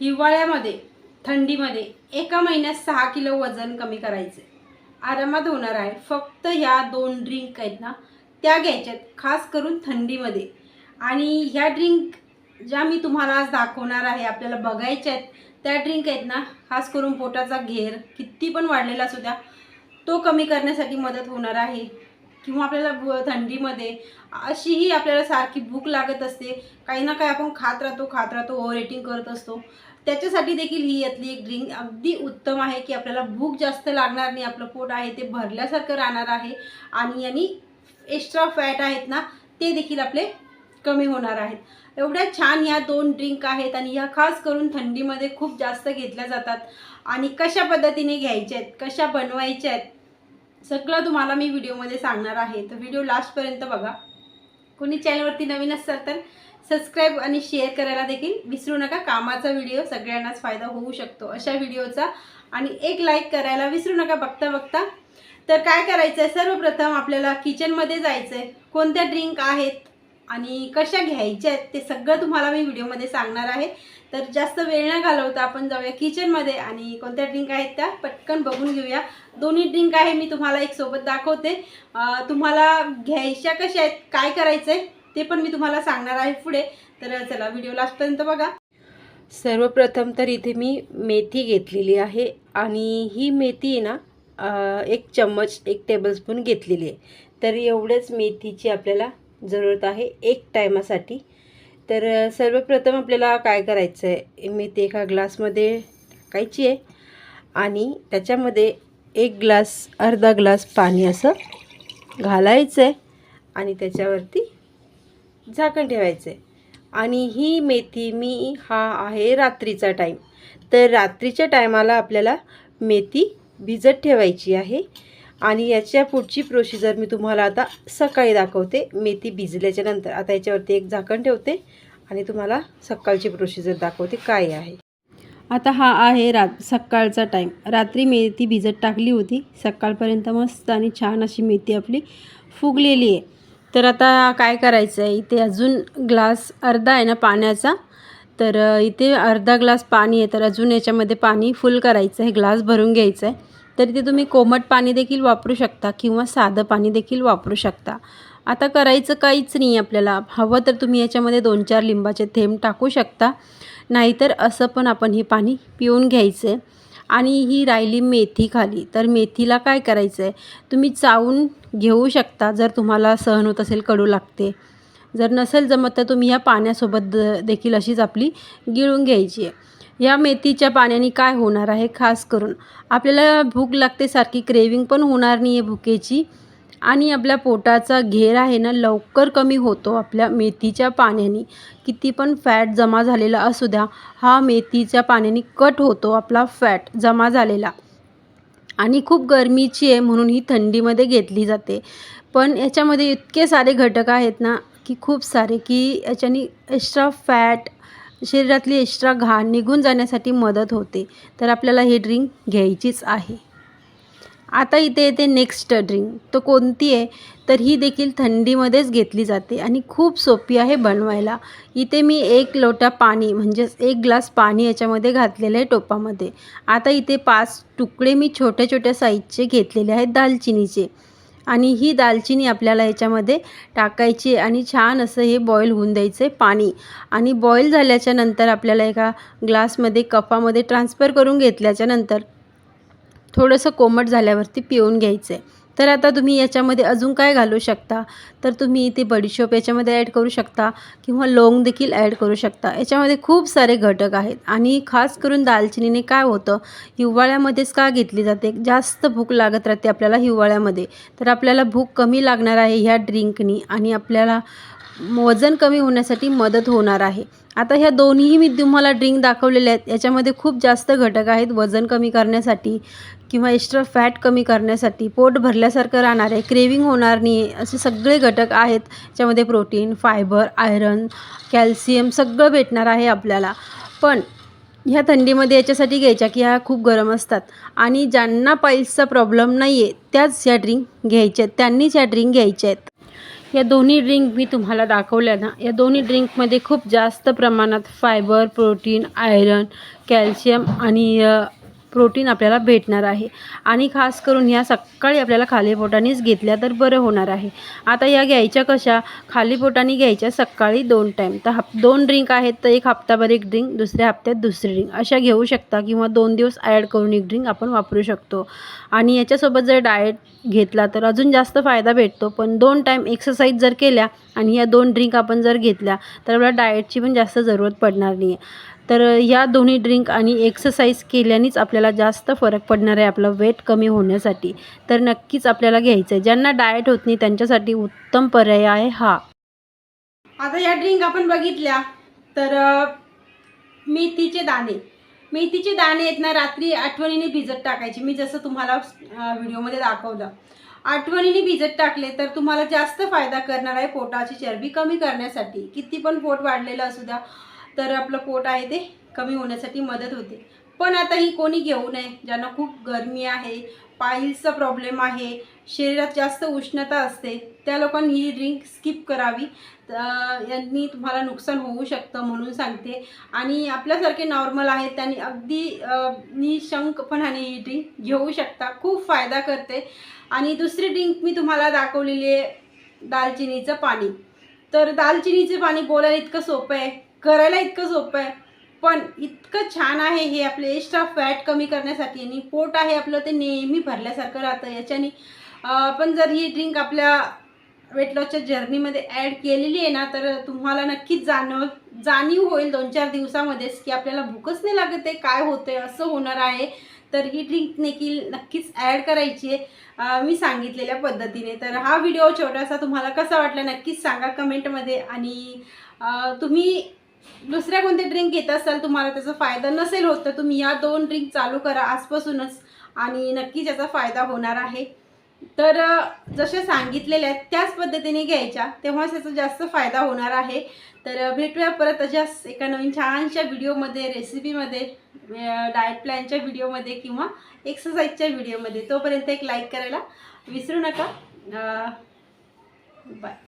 हिवाळ्यामध्ये थंडीमध्ये एका महिन्यात सहा किलो वजन कमी करायचे. आरामात होणार आहे. फक्त ह्या दोन ड्रिंक आहेत ना त्या घ्यायच्यात खास करून थंडीमध्ये. आणि ह्या ड्रिंक ज्या मी तुम्हाला आज दाखवणार आहे आपल्याला बघायच्या आहेत त्या ड्रिंक आहेत ना खास करून पोटाचा घेर किती पण वाढलेला असू द्या तो कमी करण्यासाठी मदत होणार आहे. किंवा आपल्याला थंडीमध्ये अशीही आपल्याला सारखी भूक लागत असते. काही ना काही आपण खात राहतो खात राहतो ओव्हर एटिंग करत असतो. त्याच्यासाठी देखील ही यातली एक ड्रिंक अगदी उत्तम आहे की आपल्याला भूक जास्त लागणार नाही. आपलं पोट आहे ते भरल्यासारखं राहणार आहे. आणि यांनी एक्स्ट्रा फॅट आहेत ना ते देखील आपले कमी होणार आहेत. एवढ्या छान ह्या दोन ड्रिंक आहेत आणि ह्या खास करून थंडीमध्ये खूप जास्त घेतल्या जातात. आणि कशा पद्धतीने घ्यायच्या आहेत कशा बनवायच्या आहेत सगळं तुम्हाला मी व्हिडिओमध्ये सांगणार आहे. तर व्हिडिओ लास्टपर्यंत बघा. कोणी चॅनलवरती नवीन असाल तर सबस्क्राईब आणि शेअर करायला देखील विसरू नका. कामाचा व्हिडिओ सगळ्यांनाच फायदा होऊ शकतो. अशा व्हिडिओचा आणि एक लाईक करायला विसरू नका बघता बघता. तर काय करायचं आहे सर्वप्रथम आपल्याला किचनमध्ये जायचं आहे कोणत्या ड्रिंक आहेत? आणि कशा घ्यायच्या आहेत ते सगळं तुम्हाला मी व्हिडिओमध्ये सांगणार आहे. तर जास्त वेळ न घालवता आपण जाऊया किचनमध्ये आणि कोणत्या ड्रिंक आहेत त्या पटकन बघून घेऊया. दोन्ही ड्रिंक आहे मी तुम्हाला एक सोबत दाखवते. तुम्हाला घ्यायच्या कशा आहेत काय करायचं आहे ते पण मी तुम्हाला सांगणार आहे पुढे. तर चला व्हिडिओ लास्टपर्यंत बघा. सर्वप्रथम तर इथे मी मेथी घेतलेली आहे आणि ही मेथी आहे ना एक चम्मच एक टेबलस्पून घेतलेली आहे. तर एवढेच मेथीची आपल्याला जरूरत आहे एक टायमासाठी. तर सर्वप्रथम आपल्याला काय करायचं आहे मेथी एका ग्लासमध्ये टाकायची आहे आणि त्याच्यामध्ये एक ग्लास अर्धा ग्लास पाणी असं घालायचं आहे आणि त्याच्यावरती झाकण ठेवायचं आहे आणि ही मेथी मी हा आहे रात्रीचा टाईम. तर रात्रीच्या टायमाला आपल्याला मेथी भिजत ठेवायची आहे. आणि याच्या पुढची प्रोसिजर मी तुम्हाला आता सकाळी दाखवते. मेथी भिजल्याच्या नंतर आता याच्यावरती एक झाकण ठेवते आणि तुम्हाला सकाळची प्रोसिजर दाखवते काय आहे. आता हा आहे रात सकाळचा टाईम रात्री मेथी भिजत टाकली होती. सकाळपर्यंत मस्त आणि छान अशी मेथी आपली फुगलेली आहे. तर आता काय करायचं आहे? इथे अजून ग्लास अर्धा आहे ना पाण्याचा? तर इथे अर्धा ग्लास पाणी आहे. तर अजून याच्यामध्ये पाणी फुल करायचं आहे. ग्लास भरून घ्यायचं आहे. तर ते तुम्ही कोमट पाणी देखील वापरू शकता किंवा साधं पाणी देखील वापरू शकता. आता करायचं काहीच नाही आपल्याला. हवं तर तुम्ही याच्यामध्ये दोन चार लिंबाचे थेंब टाकू शकता. नाहीतर असं पण आपण हे पाणी पिऊन घ्यायचं आहे आणि ही राहिली मेथी खाली. तर मेथीला काय करायचं आहे तुम्ही चावून घेऊ शकता जर तुम्हाला सहन होत असेल कडू लागते. जर नसेल जमत तर तुम्ही या पाण्यासोबत द- देखील अशीच आपली गिळून घ्यायची आहे. या मेथीच्या पाण्याने काय होणार आहे खास करून? आपल्याला भूक लागते सारखी क्रेविंग पण होणार नाही आहे भुकेची. आणि आपल्या पोटाचा घेर आहे ना लवकर कमी होतो आपल्या मेथीच्या पाण्याने. किती पण फॅट जमा झालेला असू द्या हा मेथीच्या पाण्याने कट होतो आपला फॅट जमा झालेला. आणि खूप गरमीची आहे म्हणून ही थंडीमध्ये घेतली जाते. पण याच्यामध्ये इतके सारे घटक आहेत ना की खूप सारे की याच्याने एक्स्ट्रा फॅट शरीरातली एक्स्ट्रा घाण निघून जाण्यासाठी मदत होते. तर आपल्याला ही ड्रिंक घ्यायचीच आहे. आता इथे येते नेक्स्ट ड्रिंक. तो कोणती आहे? तर ही देखील थंडीमध्येच घेतली जाते आणि खूप सोपी आहे बनवायला. इथे मी एक लोटा पाणी म्हणजेच एक ग्लास पाणी याच्यामध्ये घातलेलं आहे टोपामध्ये. आता इथे पाच तुकडे मी छोट्या छोट्या साईजचे घेतलेले आहेत दालचिनीचे. आणि ही दालचिनी आपल्याला याच्यामध्ये टाकायची आणि छान असं हे बॉईल होऊन द्यायचं आहे पाणी. आणि बॉईल झाल्याच्यानंतर आपल्याला एका ग्लासमध्ये कपामध्ये ट्रान्सफर करून घेतल्याच्यानंतर थोडंसं कोमट झाल्यावरती पिऊन घ्यायचं आहे. तर आता तुम्ही याच्यामध्ये अजून काय घालू शकता? तर तुम्ही इथे बडीशोप याच्यामध्ये ॲड करू शकता किंवा लवंग देखील ॲड करू शकता. याच्यामध्ये खूप सारे घटक आहेत. आणि खास करून दालचिनीने काय होतं? हिवाळ्यामध्येच का घेतली जाते? जास्त भूक लागत राहते आपल्याला हिवाळ्यामध्ये. तर आपल्याला भूक कमी लागणार आहे ह्या ड्रिंकनी आणि आपल्याला वजन कमी होण्यासाठी मदत होणार आहे. आता ह्या दोन्हीही मी तुम्हाला ड्रिंक दाखवलेले आहेत. याच्यामध्ये खूप जास्त घटक आहेत. वजन कमी करण्यासाठी किंवा एक्स्ट्रा फॅट कमी करण्यासाठी पोट भरल्यासारखं राहणार आहे क्रेविंग होणार नाही असे सगळे घटक आहेत. याच्यामध्ये प्रोटीन फायबर आयरन कॅल्शियम सगळं भेटणार आहे आपल्याला. पण ह्या थंडीमध्ये याच्यासाठी घ्यायच्या की ह्या खूप गरम असतात. आणि ज्यांना पाईल्सचा प्रॉब्लेम नाही आहे त्याच ह्या ड्रिंक घ्यायच्या आहेत. त्यांनीच ह्या ड्रिंक घ्यायच्या आहेत. या दोन्ही ड्रिंक मी तुम्हाला दाखवल्या ना या दोन्ही ड्रिंकमध्ये खूप जास्त प्रमाणात फायबर प्रोटीन आयरन कॅल्शियम आणि प्रोटीन आपल्याला भेटणार आहे. आणि खास करून ह्या सकाळी आपल्याला खाली पोटानेच घेतल्या तर बरं होणार आहे. आता या घ्यायच्या कशा? खाली पोटाने घ्यायच्या सकाळी दोन टाईम तर हप दोन ड्रिंक आहेत तर एक हप्ताभर एक ड्रिंक दुसऱ्या हप्त्यात दुसरी ड्रिंक अशा घेऊ शकता किंवा दोन दिवस ॲड करून एक ड्रिंक आपण वापरू शकतो. आणि याच्यासोबत जर डाएट घेतला तर अजून जास्त फायदा भेटतो. पण दोन टाईम एक्सरसाइज जर केल्या आणि या दोन ड्रिंक आपण जर घेतल्या तर आपल्याला डाएटची पण जास्त जरूरत पडणार नाही आहे तर या दोन्ही ड्रिंक आणि एक्सरसाइज केल्यानेच आपल्याला जास्त फरक पडणार आहे आपलं वेट कमी होण्यासाठी. तर नक्कीच आपल्याला घ्यायचं आहे. ज्यांना डाएट होत नाही त्यांच्यासाठी उत्तम पर्याय आहे हा. आता या ड्रिंक आपण बघितल्या तर मेथीचे दाणे. मेथीचे दाणे आहेत ना रात्री आठवणीने भिजत टाकायचे. मी जसं तुम्हाला व्हिडिओमध्ये दाखवलं. आठवणीने भिजत टाकले तर तुम्हाला जास्त फायदा करणार आहे पोटाची चरबी कमी करण्यासाठी. किती पण पोट वाढलेलं असू द्या तर आपलं पोट आहे ते कमी होण्यासाठी मदत होते. पण आता ही कोणी घेऊ नये ज्यांना खूप गरमी आहे पाईल्सचा प्रॉब्लेम आहे शरीरात जास्त उष्णता असते त्या लोकांनी ही ड्रिंक स्किप करावी. यांनी तुम्हाला नुकसान होऊ शकतं म्हणून सांगते. आणि आपल्यासारखे नॉर्मल आहेत त्यांनी अगदी निशंकपणाने ही ड्रिंक घेऊ शकता खूप फायदा करते. आणि दुसरी ड्रिंक मी तुम्हाला दाखवलेली आहे दालचिनीचं पाणी. तर दालचिनीचं पाणी बोलायला इतकं सोपं आहे करायला इतकं सोपं आहे. पण इतकं छान आहे हे आपले एक्स्ट्रा फॅट कमी करण्यासाठी आणि पोट आहे आपलं ते नेहमी भरल्यासारखं राहतं. याच्याने पण जर ही ड्रिंक आपल्या वेट लॉसच्या जर्नीमध्ये ॲड केलेली आहे ना तर तुम्हाला नक्कीच जाणव जाणीव होईल दोन चार दिवसामध्येच की आपल्याला भूकच नाही लागत आहे काय होतं आहे असं होणार आहे. तर ही ड्रिंक देखील नक्कीच ॲड करायची आहे. मी सांगितलेल्या पद्धतीने. तर हा व्हिडिओ छोटासा तुम्हाला कसा वाटला नक्कीच सांगा कमेंटमध्ये. आणि तुम्ही दुसऱ्या कोणत्या ड्रिंक घेत असाल तुम्हाला त्याचा फायदा नसेल होत तर तुम्ही या दोन ड्रिंक चालू करा आजपासूनच आणि नक्कीच याचा फायदा होणार आहे. तर जसे सांगितलेल्या आहेत त्याच पद्धतीने घ्यायच्या तेव्हाच त्याचा जास्त फायदा होणार आहे. तर भेटूया परत अशाच एका नवीन छानशा व्हिडिओमध्ये रेसिपीमध्ये डाएट प्लॅनच्या व्हिडिओमध्ये किंवा एक्सरसाइजच्या व्हिडिओमध्ये. तोपर्यंत एक लाईक करायला विसरू नका. बाय